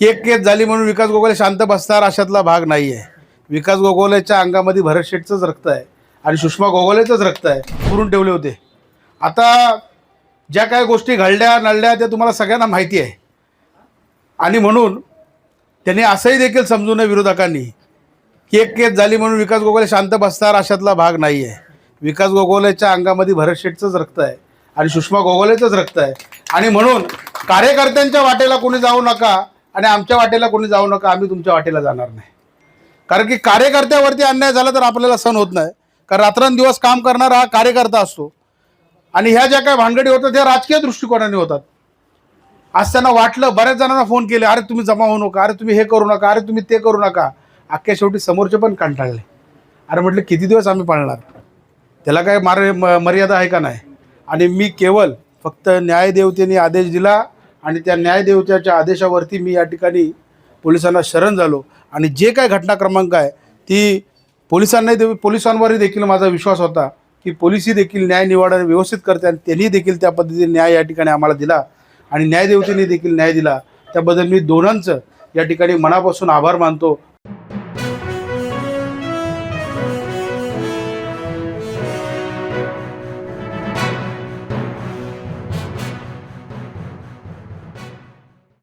Cake केस झाली म्हणून विकास गोगोले शांत बसणार अशातला भाग नाही आहे विकास गोगोलेच्या अंगामध्ये भरत शेठचंच रक्त आहे आणि सुषमा गोगोलेचंच रक्त आहे पुरून ठेवले होते. आता ज्या काही गोष्टी घडल्या नळल्या त्या तुम्हाला सगळ्यांना माहिती आहे. आणि म्हणून त्यांनी असंही देखील समजू नये विरोधकांनी केक केस झाली म्हणून विकास गोगोले शांत बसणार अशातला भाग नाही आहे विकास गोगोलेच्या अंगामध्ये भरत शेठचंच रक्त आहे आणि सुषमा गोगोलेचंच रक्त आहे. आणि म्हणून कार्यकर्त्यांच्या वाटेला कोणी जाऊ नका आणि आमच्या वाटेला कोणी जाऊ नका आम्ही तुमच्या वाटेला जाणार नाही. कारण की कार्यकर्त्यावरती अन्याय झाला तर आपल्याला सण होत नाही. कारण रात्रंदिवस काम करणारा हा कार्यकर्ता असतो. आणि ह्या ज्या काही भानगडी होतात त्या राजकीय दृष्टिकोनाने होतात. आज त्यांना वाटलं बऱ्याच जणांना फोन केले अरे तुम्ही जमा होऊ नका अरे तुम्ही हे करू नका अरे तुम्ही ते करू नका. अख्ख्या शेवटी समोरचे पण कंटाळले. अरे म्हटलं किती दिवस आम्ही पाळणार? त्याला काय मार म- मर्यादा आहे का नाही? आणि मी केवळ फक्त न्यायदेवतेने आदेश दिला आणि त्या न्यायदेवतेच्या आदेशावरती मी या ठिकाणी पोलिसांना शरण झालो. आणि जे काय घटना क्रमांक आहे ती पोलिसांनाही दे पोलिसांवरही देखील माझा विश्वास होता की पोलिसही देखील न्याय निवाडा व्यवस्थित करते आणि त्यांनी देखील त्या पद्धतीने न्याय या ठिकाणी आम्हाला दिला आणि न्यायदेवतेने देखील न्याय दिला. त्याबद्दल मी दोनांचं या ठिकाणी मनापासून आभार मानतो.